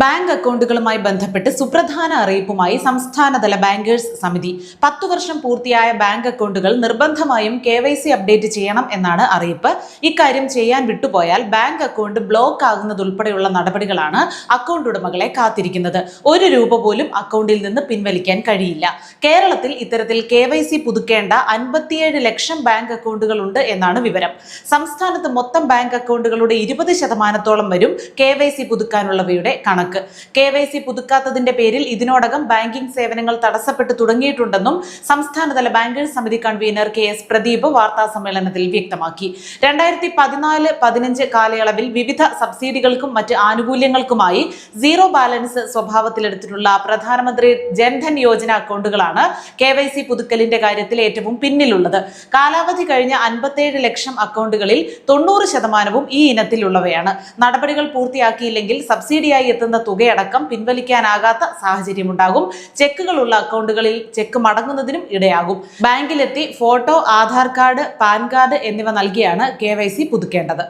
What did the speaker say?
Bank അക്കൗണ്ടുകളുമായി ബന്ധപ്പെട്ട് സുപ്രധാന അറിയിപ്പുമായി സംസ്ഥാനതല ബാങ്കേഴ്സ് സമിതി. പത്തു വർഷം പൂർത്തിയായ ബാങ്ക് അക്കൗണ്ടുകൾ നിർബന്ധമായും കെ അപ്ഡേറ്റ് ചെയ്യണം എന്നാണ് അറിയിപ്പ്. ഇക്കാര്യം ചെയ്യാൻ വിട്ടുപോയാൽ ബാങ്ക് അക്കൗണ്ട് ബ്ലോക്ക് ആകുന്നതുൾപ്പെടെയുള്ള നടപടികളാണ് അക്കൗണ്ട് ഉടമകളെ കാത്തിരിക്കുന്നത്. ഒരു രൂപ പോലും അക്കൗണ്ടിൽ നിന്ന് പിൻവലിക്കാൻ കഴിയില്ല. കേരളത്തിൽ ഇത്തരത്തിൽ കെ പുതുക്കേണ്ട അൻപത്തിയേഴ് ലക്ഷം ബാങ്ക് അക്കൗണ്ടുകൾ ഉണ്ട് എന്നാണ് വിവരം. സംസ്ഥാനത്ത് മൊത്തം ബാങ്ക് അക്കൗണ്ടുകളുടെ ഇരുപത് ശതമാനത്തോളം വരും കെ പുതുക്കാനുള്ളവയുടെ കണക്ക്. കെ വൈ സി പുതുക്കാത്തതിന്റെ പേരിൽ ഇതിനോടകം ബാങ്കിംഗ് സേവനങ്ങൾ തടസ്സപ്പെട്ടു തുടങ്ങിയിട്ടുണ്ടെന്നും സംസ്ഥാനതല ബാങ്കേഴ്സ് സമിതി കൺവീനർ കെ എസ് പ്രദീപ് വാർത്താ സമ്മേളനത്തിൽ വ്യക്തമാക്കി. രണ്ടായിരത്തി പതിനാല് പതിനഞ്ച് കാലയളവിൽ വിവിധ സബ്സിഡികൾക്കും മറ്റ് ആനുകൂല്യങ്ങൾക്കുമായി സീറോ ബാലൻസ് സ്വഭാവത്തിലെടുത്തിട്ടുള്ള പ്രധാനമന്ത്രി ജൻധൻ യോജന അക്കൗണ്ടുകളാണ് കെ വൈ സി പുതുക്കലിന്റെ കാര്യത്തിൽ ഏറ്റവും പിന്നിലുള്ളത്. കാലാവധി കഴിഞ്ഞ അൻപത്തേഴ് ലക്ഷം അക്കൗണ്ടുകളിൽ തൊണ്ണൂറ് ശതമാനവും ഈ ഇനത്തിലുള്ളവയാണ്. നടപടികൾ പൂർത്തിയാക്കിയില്ലെങ്കിൽ സബ്സിഡിയായി എത്തുന്ന തുകയടക്കം പിൻവലിക്കാനാകാത്ത സാഹചര്യമുണ്ടാകും. ചെക്കുകളുള്ള അക്കൗണ്ടുകളിൽ ചെക്ക് മടങ്ങുന്നതിനും ഇടയാകും. ബാങ്കിലെത്തി photo Aadhaar card PAN card എന്നിവ നൽകിയാണ് കെ പുതുക്കേണ്ടത്.